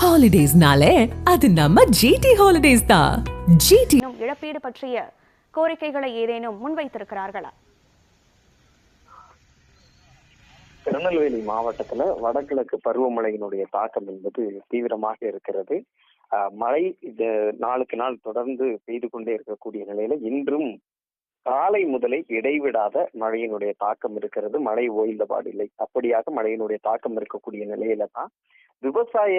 ஹாலிடேஸ்னாலே அது நம்ம ஜிடி ஹாலிடேஸ் தான் ஜிடி இழப்பீடு பற்றிய கோரிக்கைகளை ஏதேனும் முன்வைத்திருக்கிறார்களா? திருநெல்வேலி மாவட்டத்துல வடகிழக்கு பருவமழையினுடைய தாக்கம் என்பது தீவிரமாக இருக்கிறது. மழை இது நாளுக்கு நாள் தொடர்ந்து பெய்து கொண்டே இருக்கக்கூடிய நிலையில இன்றும் காலை முதலே இடைவிடாத மழையினுடைய தாக்கம் இருக்கிறது. மழை ஓய்ந்த பாடில்லை அப்படியாக மழையினுடைய தாக்கம் இருக்கக்கூடிய நிலையில தான் விவசாய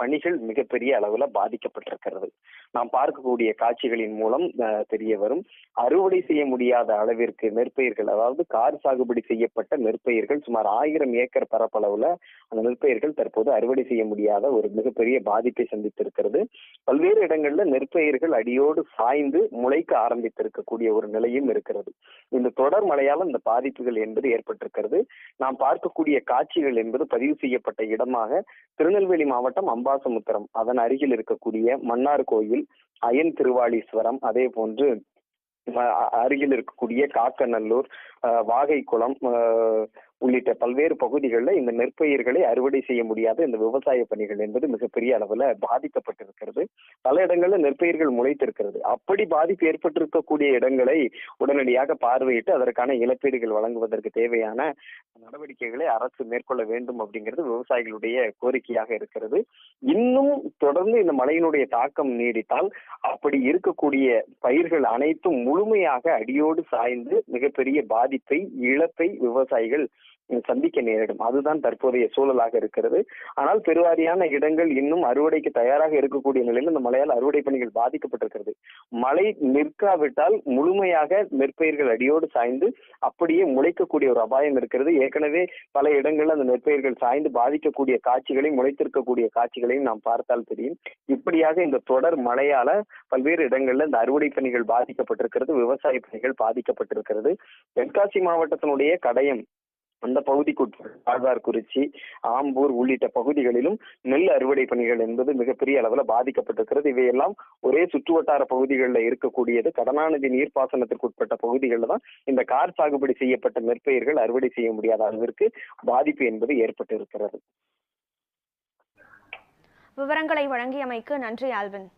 பணிகள் மிகப்பெரிய அளவுல பாதிக்கப்பட்டிருக்கிறது. நாம் பார்க்கக்கூடிய காட்சிகளின் மூலம் தெரிய வரும். அறுவடை செய்ய முடியாத அளவிற்கு நெற்பயிர்கள் அதாவது கார் சாகுபடி செய்யப்பட்ட நெற்பயிர்கள் சுமார் ஆயிரம் ஏக்கர் பரப்பளவுல அந்த நெற்பயிர்கள் தற்போது அறுவடை செய்ய முடியாத ஒரு மிகப்பெரிய பாதிப்பை சந்தித்திருக்கிறது. பல்வேறு இடங்கள்ல நெற்பயிர்கள் அடியோடு சாய்ந்து முளைக்க ஆரம்பித்திருக்கக்கூடிய ஒரு நிலையும் இருக்கிறது. இந்த தொடர் மழையால் இந்த பாதிப்புகள் என்பது ஏற்பட்டிருக்கிறது. நாம் பார்க்கக்கூடிய காட்சிகள் என்பது பதிவு செய்யப்பட்ட இடமாக திருநெல்வேலி மாவட்டம் அம்பாசமுத்திரம். அதன் அருகில் இருக்கக்கூடிய மன்னார் கோயில் அயன் திருவாளீஸ்வரம் அதே போன்று அ- அருகில் இருக்கக்கூடிய காக்கநல்லூர் அஹ், வாகைக்குளம் அஹ், உள்ளிட்ட பல்வேறு பகுதிகளில் இந்த நெற்பயிர்களை அறுவடை செய்ய முடியாத இந்த விவசாய பணிகள் என்பது மிகப்பெரிய அளவில் பாதிக்கப்பட்டிருக்கிறது. பல இடங்களில் நெற்பயிர்கள் முளைத்திருக்கிறது. அப்படி பாதிப்பு ஏற்பட்டிருக்கக்கூடிய இடங்களை உடனடியாக பார்வையிட்டு அதற்கான இழப்பீடுகள் வழங்குவதற்கு தேவையான நடவடிக்கைகளை அரசு மேற்கொள்ள வேண்டும் அப்படிங்கிறது விவசாயிகளுடைய கோரிக்கையாக இருக்கிறது. இன்னும் தொடர்ந்து இந்த மழையினுடைய தாக்கம் நீடித்தால் அப்படி இருக்கக்கூடிய பயிர்கள் அனைத்தும் முழுமையாக அடியோடு சாய்ந்து மிகப்பெரிய பாதிப்பை இழப்பை விவசாயிகள் சந்திக்க நேரிடும். அதுதான் தற்போதைய சூழலாக இருக்கிறது. ஆனால் பெருவாரியான இடங்கள் இன்னும் அறுவடைக்கு தயாராக இருக்கக்கூடிய நிலையில் இந்த மழையால் அறுவடை பணிகள் பாதிக்கப்பட்டிருக்கிறது. மழை நிற்காவிட்டால் முழுமையாக நெற்பயிர்கள் அடியோடு சாய்ந்து அப்படியே முளைக்கக்கூடிய ஒரு அபாயம் இருக்கிறது. ஏற்கனவே பல இடங்களில் அந்த நெற்பயிர்கள் சாய்ந்து பாதிக்கக்கூடிய காட்சிகளை முளைத்திருக்கக்கூடிய காட்சிகள் காட்சிகளையும் நாம் பார்த்தால் தெரியும். இப்படியாக இந்த தொடர் மழையால பல்வேறு இடங்கள்ல இந்த அறுவடை பணிகள் பாதிக்கப்பட்டிருக்கிறது விவசாய பணிகள் பாதிக்கப்பட்டிருக்கிறது. தென்காசி மாவட்டத்தினுடைய கடையம் அந்த பகுதிக்கு ஆழ்வார்குறிச்சி ஆம்பூர் உள்ளிட்ட பகுதிகளிலும் நெல் அறுவடை பணிகள் என்பது மிகப்பெரிய அளவுல பாதிக்கப்பட்டிருக்கிறது. இவையெல்லாம் ஒரே சுற்றுவட்டார பகுதிகளில் இருக்கக்கூடியது. கடனாநிதி நீர்ப்பாசனத்திற்கு உட்பட்ட பகுதிகளில் தான் இந்த கார் சாகுபடி செய்யப்பட்ட நெற்பயிர்கள் அறுவடை செய்ய முடியாத அளவிற்கு பாதிப்பு என்பது ஏற்பட்டு இருக்கிறது விவரங்களை வழங்கியமைக்கு நன்றி ஆல்வின்.